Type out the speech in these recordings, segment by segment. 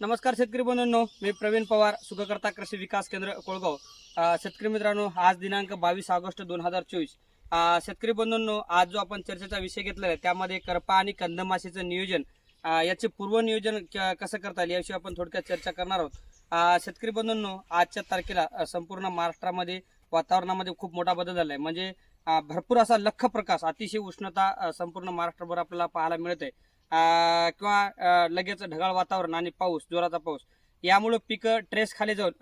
नमस्कार शेतकरी बंधूंनो मी प्रवीण पवार सुखकर्ता कृषी विकास केंद्र कोळगाव. शेतकरी मित्रांनो आज दिनांक बावीस ऑगस्ट दोन हजार चोवीस. शेतकरी बंधूंनो आज जो आपण चर्चेचा विषय घेतलेला आहे त्यामध्ये करपा आणि कंदमाशीचं नियोजन याचे पूर्व नियोजन क- कसं करता येईल याविषयी आपण थोडक्यात चर्चा करणार आहोत. शेतकरी बंधूंनो आजच्या तारखेला संपूर्ण महाराष्ट्रामध्ये वातावरणामध्ये खूप मोठा बदल झाला आहे म्हणजे भरपूर असा लख प्रकाश अतिशय उष्णता संपूर्ण महाराष्ट्रभर आपल्याला पाहायला मिळत आहे किंवा लगेच ढगाळ वातावरण आणि पाऊस जोराचा पाऊस यामुळे पिकं ट्रेस खाली जाऊन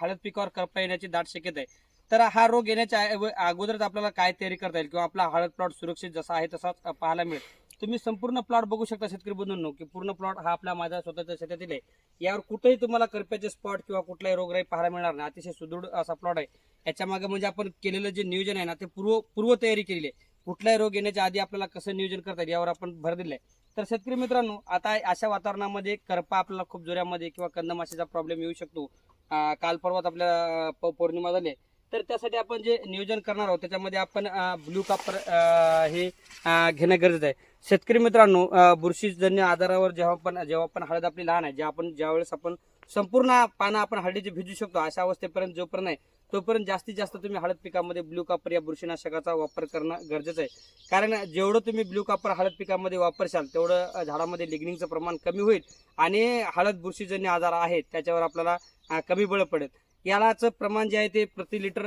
हळद पिकावर करपा येण्याची दाट शक्यता आहे. तर हा रोग येण्याच्या अगोदरच आपल्याला काय तयारी करता येईल किंवा आपला हळद प्लॉट सुरक्षित जसा आहे तसाच पाहायला मिळेल. तुम्ही संपूर्ण प्लॉट बघू शकता शेतकरी बंधूंनो की पूर्ण प्लॉट हा आपल्या माझ्या स्वतःच्या शेतातील आहे. यावर कुठेही तुम्हाला करप्याचे स्पॉट किंवा कुठलाही रोगराई पाहायला मिळणार नाही. अतिशय सुदृढ असा प्लॉट आहे. याच्या मागे म्हणजे आपण केलेलं जे नियोजन आहे ना ते पूर्व पूर्व तयारी केलेली आहे. कुठलाही रोग येण्याच्या आधी आपल्याला कसं नियोजन करता येईल यावर आपण भर दिलाय तर शेतकरी मित्रांनो आता अशा वातावरणामध्ये करपा आपल्याला खूप जोऱ्यामध्ये किंवा कंदमाशीचा प्रॉब्लेम येऊ शकतो. काल परवात आपल्या प- पौर्णिमा झाली. तर त्यासाठी आपण जे नियोजन करणार आहोत त्याच्यामध्ये आपण ब्लू कापर हे घेणं गरजेचं आहे. शेतकरी मित्रांनो बुरशीजन्य आजारावर जेव्हा पण जेव्हा पण हळद आपली लहान आहे जेव्हा आपण ज्यावेळेस आपण संपूर्ण पानं आपण हळदीचे भिजू शकतो अशा अवस्थेपर्यंत जोपर्यंत आहे तोपर्यंत जास्तीत जास्त तुम्ही हळद पिकामध्ये ब्ल्यू कापर या बुरशीनाशकाचा वापर करणं गरजेचं आहे. कारण जेवढं तुम्ही ब्ल्यू कापर हळद पिकामध्ये वापरशाल तेवढं झाडामध्ये लिग्निंगचं प्रमाण कमी होईल आणि हळद बुरशीजन्य आजार आहेत त्याच्यावर आपल्याला कमी बळ पडेल. यालाच प्रमाण जे आहे ते प्रति लिटर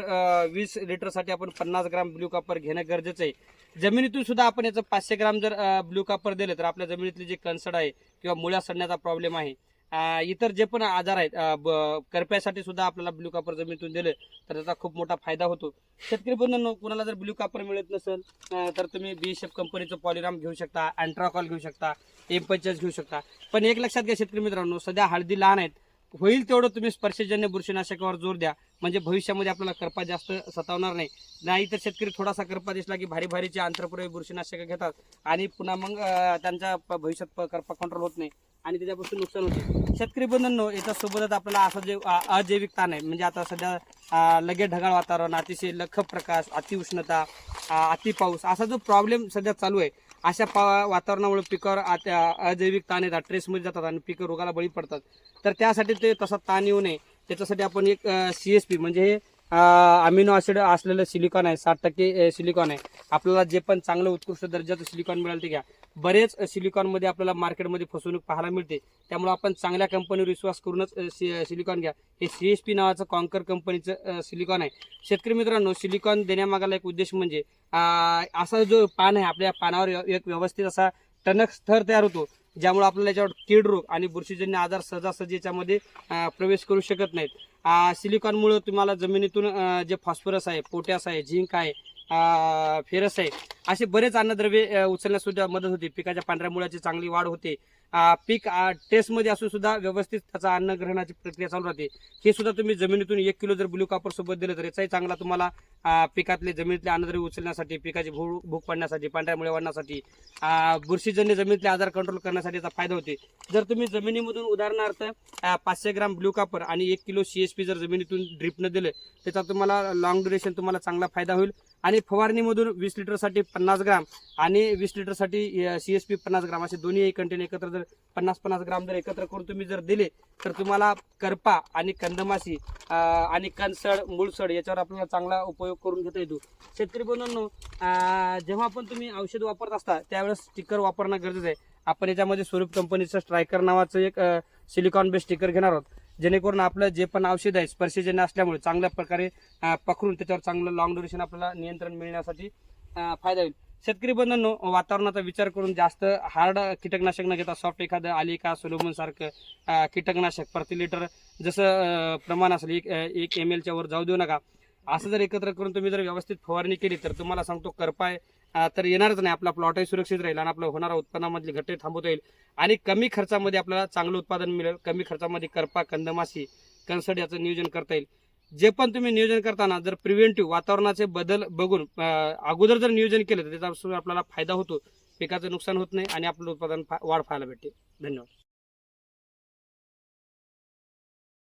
वीस लिटरसाठी आपण पन्नास ग्राम ब्ल्यू कापर घेणं गरजेचं आहे. जमिनीतून सुद्धा आपण याचं पाचशे ग्राम जर ब्ल्यू कापर दिलं तर आपल्या जमिनीतले जे कणसड आहे किंवा मुळ्या सडण्याचा प्रॉब्लेम आहे इतर जे पण आजार आहेत ब- करप्यासाठी सुद्धा आपल्याला ब्लू कापर जमिनीतून दिलं तर त्याचा खूप मोठा फायदा होतो. शेतकरी बंधूंनो कुणाला जर ब्लू कापर मिळत नसेल तर तुम्ही बी एफ कंपनीचं पॉलिराम घेऊ शकता अँट्राकॉल घेऊ शकता एम पंचायत घेऊ शकता. पण एक लक्षात घ्या शेतकरी मित्रांनो सध्या हळदी लहान आहेत. होईल तेवढं तुम्ही स्पर्शजन्य बुरशीनाशकावर जोर द्या. म्हणजे भविष्यामध्ये आपल्याला करपा जास्त सतावणार नाही. नाही तर शेतकरी थोडासा करपा दिसला की भारी भारीचे आंतरपुरवी बुरशीनाशकं घेतात आणि पुन्हा मग त्यांचा त्यांच्या प- भविष्यात करपा कंट्रोल होत नाही. आणि त्याच्यापासून नुकसान होते. शेतकरी बंधूंनो याच्यासोबतच आपल्याला असं जे अजैविक ताण आहे. म्हणजे आता सध्या लगेच ढगाळ वातावरण अतिशय लख प्रकाश अतिउष्णता अतिपाऊस अति पाऊस असा जो प्रॉब्लेम सध्या चालू आहे अशा पा वातावरणामुळे पिकावर अजैविक ताण येतात. ट्रेसमध्ये जातात आणि पिकं रोगाला बळी पडतात. तर त्यासाठी ते तसा ताण येऊ नये. त्याच्यासाठी आपण एक सी एस पी म्हणजे हे अमिनो ॲसिड असलेलं सिलिकॉन आहे साठ टक्के सिलिकॉन आहे. आपल्याला जे पण चांगलं उत्कृष्ट दर्जाचं सिलिकॉन मिळालं ते घ्या. बरेच सिलिकॉनमध्ये आपल्याला मार्केटमध्ये फसवणूक पाहायला मिळते. त्यामुळे आपण चांगल्या कंपनीवर विश्वास करूनच सि- सिलिकॉन घ्या. हे सी एस पी नावाचं कॉन्कर कंपनीचं सिलिकॉन आहे. शेतकरी मित्रांनो सिलिकॉन देण्यामागाला एक उद्देश म्हणजे असा जो पान आहे आपल्या पानावर एक व्यवस्थित असा टणक स्तर तयार होतो ज्यामुळे आपल्याला याच्यावर कीड रोग आणि बुरशीजन्य आजार सहजासहजी याच्यामध्ये प्रवेश करू शकत नाहीत. सिलिकॉनमुळं तुम्हाला जमिनीतून जे फॉस्फरस आहे पोटॅस आहे झिंक आहे फेरस आहे. असे बरेच अन्नद्रव्ये उचलण्यास सुद्धा मदत होते. पिकाच्या पांढऱ्या मुळाची चांगली वाढ होते. पीक टेस्टमध्ये असून सुद्धा व्यवस्थित त्याचा अन्न ग्रहणाची प्रक्रिया चालू राहते. हे सुद्धा तुम्ही जमिनीतून एक किलो जर ब्लू कापर सोबत दिलं तर याचाही चांगला तुम्हाला पिकातले जमिनीतले अन्नद्रव्य उचलण्यासाठी पिकाची भू भूक पडण्यासाठी पांढऱ्यामुळे वाढण्यासाठी बुरशीजन्य जमिनीतले आजार कंट्रोल करण्यासाठी याचा फायदा होते. जर तुम्ही जमिनीमधून उदाहरणार्थ पाचशे ग्राम ब्लू कापर आणि एक किलो सी एस पी जर जमिनीतून ड्रिपनं दिलं त्याचा तुम्हाला लॉंग ड्युरेशन तुम्हाला चांगला फायदा होईल. आणि फवारणीमधून वीस लिटरसाठी पन्नास ग्राम आणि वीस लिटरसाठी सी एस पी पन्नास ग्राम असे दोन्ही कंटेन एकत्र जर पन्नास पन्नास ग्राम जर एकत्र करून तुम्ही जर दिले तर तुम्हाला करपा आणि कंदमाशी आणि कणसड मुळसड याच्यावर आपल्याला चांगला उपयोग करून घेता येतो. शेतकरी बंधूंनो जेव्हा पण तुम्ही औषध वापरत असता त्यावेळेस स्टिकर वापरणं गरजेचं आहे. आपण याच्यामध्ये स्वरूप कंपनीचं स्ट्रायकर नावाचं एक सिलिकॉन बेस्ट स्टिकर घेणार आहोत. जेणेकरून आपलं जे पण औषध आहे स्पर्शजन्य असल्यामुळे चांगल्या प्रकारे पकडून त्याच्यावर चांगलं लॉंग ड्युरेशन आपल्याला नियंत्रण मिळण्यासाठी फायदा होईल. शेतकरी बंधांनो वातावरणाचा विचार करून जास्त हार्ड कीटकनाशक न घेता सॉफ्ट एखादं आलिका सोलोमन सारखं कीटकनाशक प्रति लिटर जसं प्रमाण असेल एक एक एम एलच्या वर जाऊ देऊ नका. असं जर एकत्र करून तुम्ही जर व्यवस्थित फवारणी केली तर तुम्हाला सांगतो करपाय तर येणारच नाही. आपला प्लॉटही सुरक्षित राहील आणि आपलं होणारा उत्पन्नामधली घटे थांबवता येईल. आणि कमी खर्चामध्ये आपल्याला चांगलं उत्पादन मिळेल. कमी खर्चामध्ये करपा कंदमाशी कणसड याचं नियोजन करता येईल. जे पण तुम्ही नियोजन करताना जर प्रिव्हेंटिव्ह वातावरणाचे बदल बघून अगोदर जर नियोजन केलं तर त्याचा आपल्याला फायदा होतो पिकाचं नुकसान होत नाही आणि आपलं उत्पादन वाढ पाहायला भेटते. धन्यवाद.